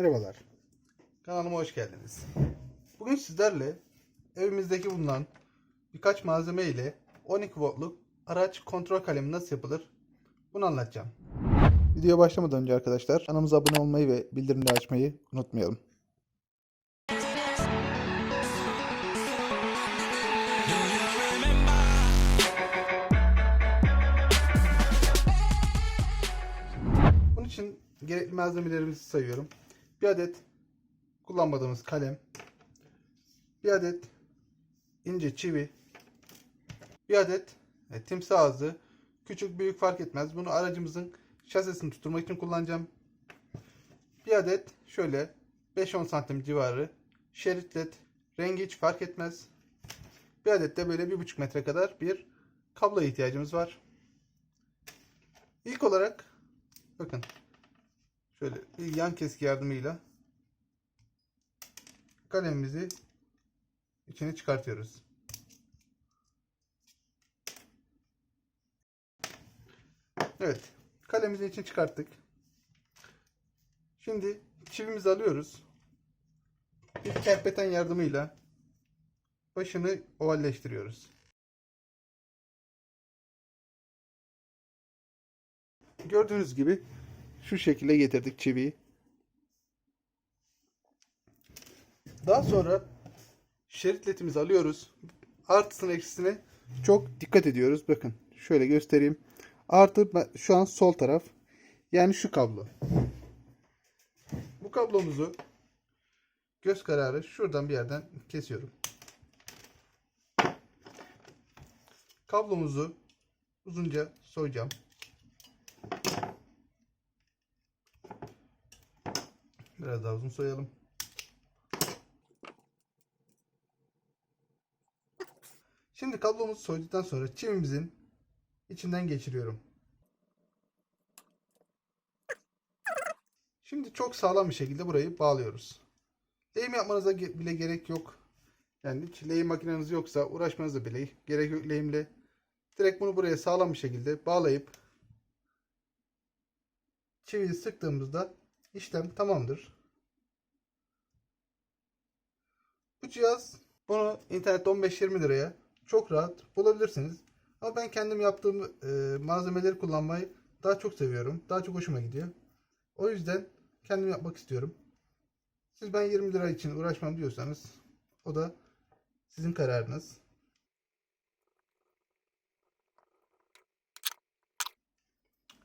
Merhabalar. Kanalıma hoş geldiniz. Bugün sizlerle evimizdeki bulunan birkaç malzeme ile 12 voltluk araç kontrol kalemi nasıl yapılır bunu anlatacağım. Videoya başlamadan önce arkadaşlar kanalımıza abone olmayı ve bildirimleri açmayı unutmayalım. Bunun için gerekli malzemelerimizi sayıyorum. Bir adet kullanmadığımız kalem, bir adet ince çivi, bir adet e, timsah ağzı, küçük büyük fark etmez. Bunu aracımızın şasisini tutturmak için kullanacağım. Bir adet şöyle 5-10 santim civarı şerit led, rengi hiç fark etmez. Bir adet de böyle 1,5 metre kadar bir kablo ihtiyacımız var. İlk olarak bakın şöyle bir yan keski yardımıyla kalemimizi içine çıkartıyoruz. Evet. Kalemimizi için çıkarttık. Şimdi çivimizi alıyoruz. Bir kerpeten yardımıyla başını ovalleştiriyoruz. Gördüğünüz gibi şu şekilde getirdik çiviyi. Daha sonra şerit ledimizi alıyoruz. Artısını eksisine çok dikkat ediyoruz. Bakın şöyle göstereyim. Artı şu an sol taraf. Yani şu kablo. Bu kablomuzu göz kararı şuradan bir yerden kesiyorum. Kablomuzu uzunca soyacağım. Biraz daha uzun soyalım. Şimdi kablomuzu soyduktan sonra çivimizin içinden geçiriyorum. Şimdi çok sağlam bir şekilde burayı bağlıyoruz. Lehim yapmanıza bile gerek yok. Yani hiç lehim makineniz yoksa uğraşmanıza bile gerek yok lehimle. Direkt bunu buraya sağlam bir şekilde bağlayıp çiviyi sıktığımızda işlem tamamdır. Bu cihaz bunu internette 15-20 liraya çok rahat bulabilirsiniz. Ama ben kendim yaptığım e, malzemeleri kullanmayı daha çok seviyorum. Daha çok hoşuma gidiyor. O yüzden kendim yapmak istiyorum. Siz ben 20 lira için uğraşmam diyorsanız o da sizin kararınız.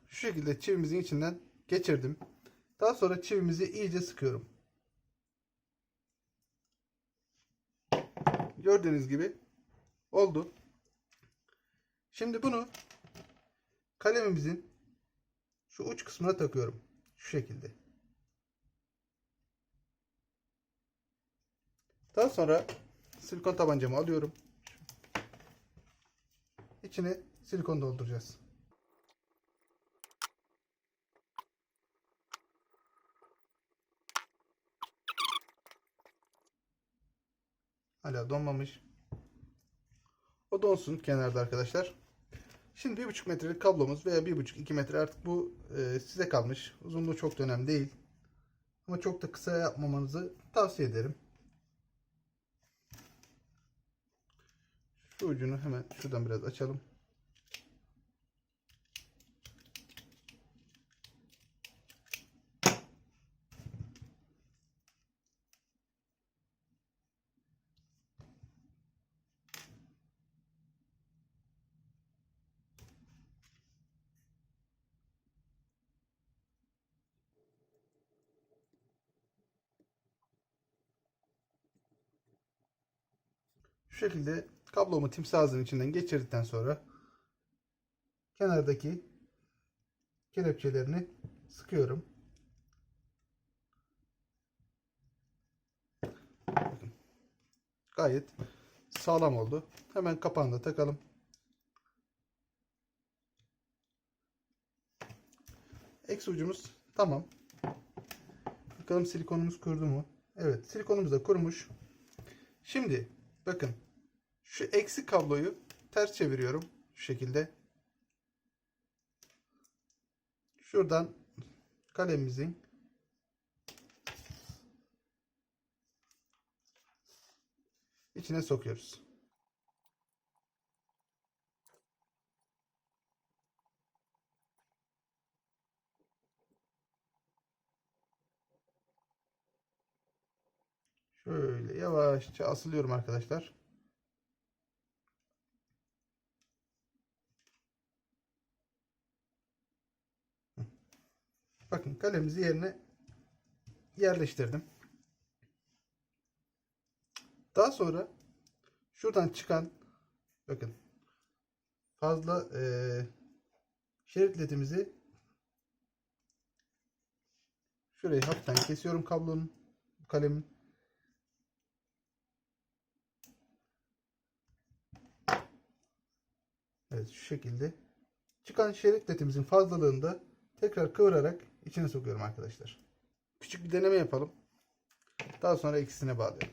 Şu şekilde çivimizin içinden geçirdim. Daha sonra çivimizi iyice sıkıyorum. Gördüğünüz gibi oldu. Şimdi bunu kalemimizin şu uç kısmına takıyorum. Şu şekilde. Daha sonra silikon tabancamı alıyorum. İçine silikon dolduracağız. Hala donmamış. O donsun kenarda arkadaşlar. Şimdi 1,5 metrelik kablomuz veya 1,5-2 metre artık bu e, size kalmış. Uzunluğu çok da önemli değil. Ama çok da kısa yapmamanızı tavsiye ederim. Şu ucunu hemen şuradan biraz açalım. Şu şekilde kablomu timsah ağzının içinden geçirdikten sonra kenardaki kelepçelerini sıkıyorum. Gayet sağlam oldu. Hemen kapağını da takalım. Eksi ucumuz tamam. Bakalım silikonumuz kurudu mu? Evet silikonumuz da kurumuş. Şimdi Bakın şu eksi kabloyu ters çeviriyorum şu şekilde. Şuradan kalemimizin içine sokuyoruz. Şöyle yavaşça asılıyorum arkadaşlar. Bakın kalemizi yerine yerleştirdim. Daha sonra şuradan çıkan bakın fazla eee şerit ledimizi şurayı hafiften kesiyorum kablonun kalemin Evet şu şekilde çıkan şerit ledimizin fazlalığını da tekrar kıvırarak içine sokuyorum arkadaşlar. Küçük bir deneme yapalım. Daha sonra ikisine bağlayalım.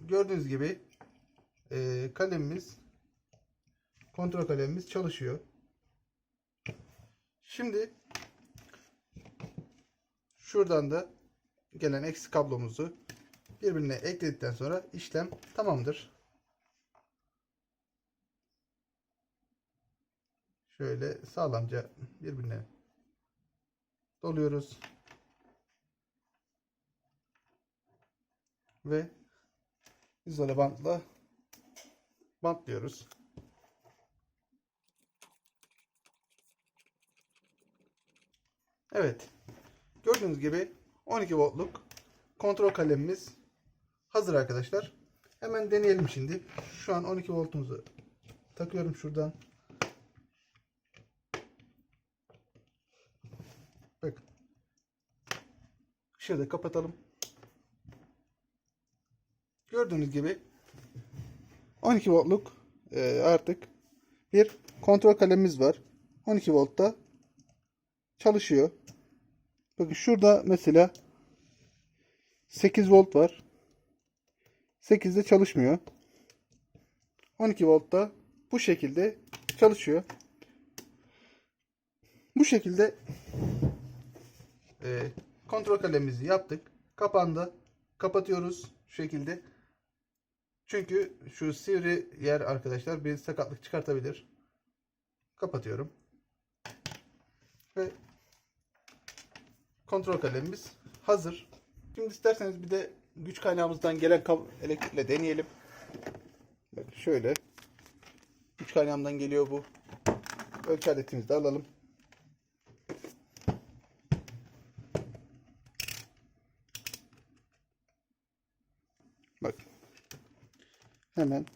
Gördüğünüz gibi eee, kalemimiz kontrol kalemimiz çalışıyor. Şimdi şuradan da gelen eksi kablomuzu birbirine ekledikten sonra işlem tamamdır. Şöyle sağlamca birbirine doluyoruz. Ve izole bantla bantlıyoruz. Evet. Gördüğünüz gibi 12 voltluk kontrol kalemimiz hazır arkadaşlar. Hemen deneyelim şimdi. Şu an 12 voltumuzu takıyorum şuradan. Bakın. Işığı kapatalım. Gördüğünüz gibi 12 voltluk e, artık bir kontrol kalemimiz var. 12 voltta çalışıyor. Bakın şurada mesela 8 volt var. 8'de çalışmıyor. 12 voltta bu şekilde çalışıyor. Bu şekilde e, kontrol kalemimizi yaptık. Kapandı. Kapatıyoruz şu şekilde. Çünkü şu sivri yer arkadaşlar bir sakatlık çıkartabilir. Kapatıyorum. Ve kontrol kalemimiz hazır. Şimdi isterseniz bir de güç kaynağımızdan gelen elektrikle deneyelim. Bakın şöyle. Güç kaynağımdan geliyor bu. Ölçü aletimizi de alalım. Bak. Hemen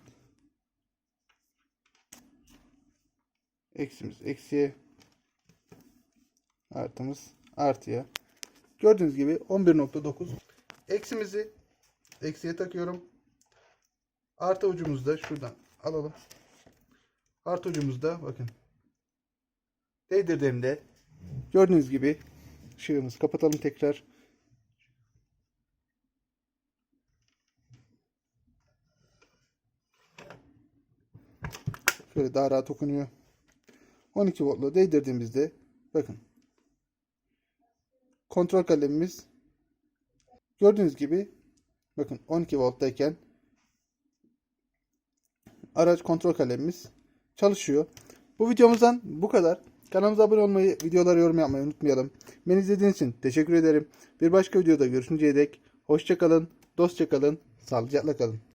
eksimiz eksiye artımız artıya. Gördüğünüz gibi 11.9 eksimizi eksiye takıyorum. Artı ucumuzu da şuradan alalım. Artı ucumuzda bakın. Değdirdiğimde gördüğünüz gibi ışığımızı kapatalım tekrar. Şöyle daha rahat okunuyor. 12 voltla değdirdiğimizde bakın kontrol kalemimiz gördüğünüz gibi bakın 12 volttayken araç kontrol kalemimiz çalışıyor. Bu videomuzdan bu kadar. Kanalımıza abone olmayı, videoları yorum yapmayı unutmayalım. Beni izlediğiniz için teşekkür ederim. Bir başka videoda görüşünceye dek hoşçakalın, dostça kalın, sağlıcakla kalın.